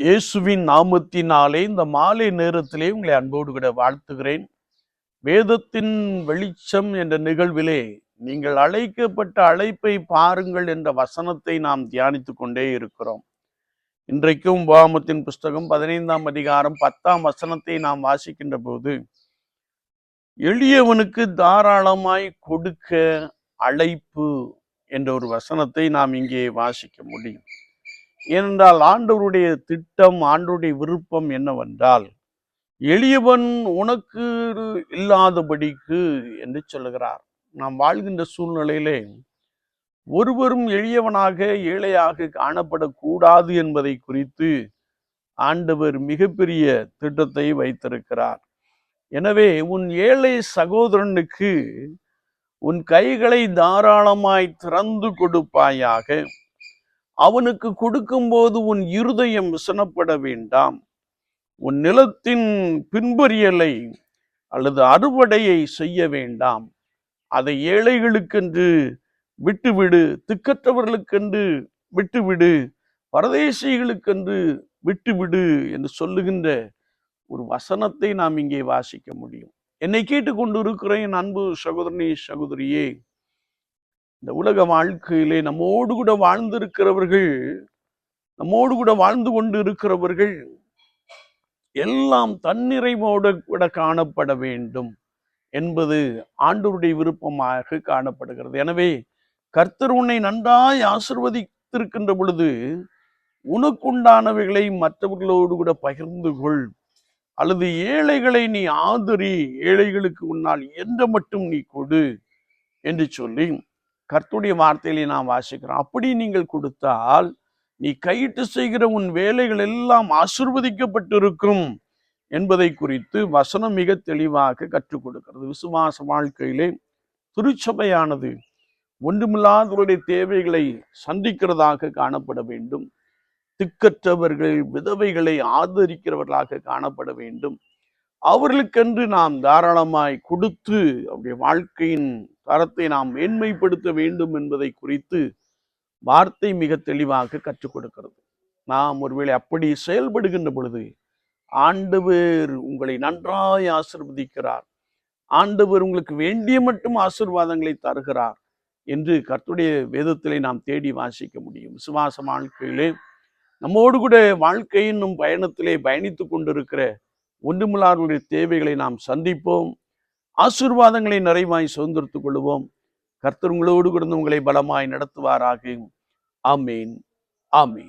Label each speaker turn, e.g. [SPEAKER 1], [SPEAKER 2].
[SPEAKER 1] இயேசுவின் நாமத்தினாலே இந்த மாலை நேரத்திலே உங்களை அன்போடு கூட வாழ்த்துகிறேன். வேதத்தின் வெளிச்சம் என்ற நிகழ்விலே நீங்கள் அழைக்கப்பட்ட அழைப்பை பாருங்கள் என்ற வசனத்தை நாம் தியானித்து கொண்டே இருக்கிறோம். இன்றைக்கும் உபாமத்தின் புஸ்தகம் பதினைந்தாம் அதிகாரம் பத்தாம் வசனத்தை நாம் வாசிக்கின்ற போது எளியவனுக்கு தாராளமாய் கொடுக்க அழைப்பு என்ற ஒரு வசனத்தை நாம் இங்கே வாசிக்க முடியும். ஏனென்றால் ஆண்டவருடைய திட்டம் ஆண்டவருடைய விருப்பம் என்னவென்றால் எளியவன் உனக்கு இல்லாதபடிக்கு என்று சொல்லுகிறார். நாம் வாழ்கின்ற சூழ்நிலையிலே ஒருவரும் எளியவனாக ஏழையாக காணப்படக்கூடாது என்பதை குறித்து ஆண்டவர் மிகப்பெரிய திட்டத்தை வைத்திருக்கிறார். எனவே உன் ஏழை சகோதரனுக்கு உன் கைகளை தாராளமாய் திறந்து கொடுப்பாயாக. அவனுக்கு கொடுக்கும்போது உன் இருதயம் விசனப்பட வேண்டாம். உன் நிலத்தின் பின்பறியலை அல்லது அறுவடையை செய்ய வேண்டாம். அதை ஏழைகளுக்கென்று விட்டுவிடு திக்கற்றவர்களுக்கென்று விட்டுவிடு பரதேசிகளுக்கென்று விட்டுவிடு என்று சொல்லுகின்ற ஒரு வசனத்தை நாம் இங்கே வாசிக்க முடியும். என்னை கேட்டுக்கொண்டு என் அன்பு சகோதரனே சகோதரியே இந்த உலக வாழ்க்கையிலே நம்மோடு கூட வாழ்ந்திருக்கிறவர்கள் நம்மோடு கூட வாழ்ந்து கொண்டு இருக்கிறவர்கள் எல்லாம் தன்னிறைவோடு கூட காணப்பட வேண்டும் என்பது ஆண்டவருடைய விருப்பமாக காணப்படுகிறது. எனவே கர்த்தர் உன்னை நன்றாய் ஆசிர்வதித்திருக்கின்ற பொழுது உனக்குண்டானவைகளை மற்றவர்களோடு கூட பகிர்ந்து கொள். அல்லது ஏழைகளை நீ ஆதரி ஏழைகளுக்கு உன்னால் எந்த மட்டும் நீ கொடு என்று சொல்லி கர்த்துடைய வார்த்தையிலே நாம் வாசிக்கிறோம். அப்படி நீங்கள் கொடுத்தால் நீ கையிட்டு செய்கிற உன் வேலைகள் எல்லாம் ஆசிர்வதிக்கப்பட்டிருக்கும் என்பதை குறித்து வசனம் மிக தெளிவாக கற்றுக் கொடுக்கிறது. விசுவாச வாழ்க்கையிலே திருச்சபையானது ஒன்றுமில்லாதவருடைய தேவைகளை சந்திக்கிறதாக காணப்பட வேண்டும். திக்கற்றவர்கள் விதவைகளை ஆதரிக்கிறவர்களாக காணப்பட வேண்டும். அவர்களுக்கென்று நாம் தாராளமாய் கொடுத்து அவருடைய வாழ்க்கையின் தரத்தை நாம் மேன்மைப்படுத்த வேண்டும் என்பதை குறித்து வார்த்தை மிக தெளிவாக கற்றுக் கொடுக்கிறது. நாம் ஒருவேளை அப்படி செயல்படுகின்ற பொழுது ஆண்டவர் உங்களை நன்றாய் ஆசிர்வதிக்கிறார். ஆண்டவர் உங்களுக்கு வேண்டிய மட்டும் ஆசிர்வாதங்களை தருகிறார் என்று கர்த்துடைய வேதத்திலே நாம் தேடி வாசிக்க முடியும். விசுவாச வாழ்க்கையிலே நம்மோடு கூட வாழ்க்கையினும் பயணத்திலே பயணித்து கொண்டிருக்கிற ஒன்றுமில்லாதவர்களுடைய தேவைகளை நாம் சந்திப்போம். ஆசீர்வாதங்களை நிறைவாய் சுதந்திரத்துக் கொள்வோம் கர்த்தர் உங்களோடு கூட உங்களை பலமாய் நடத்துவாராக. ஆமீன். ஆமீன்.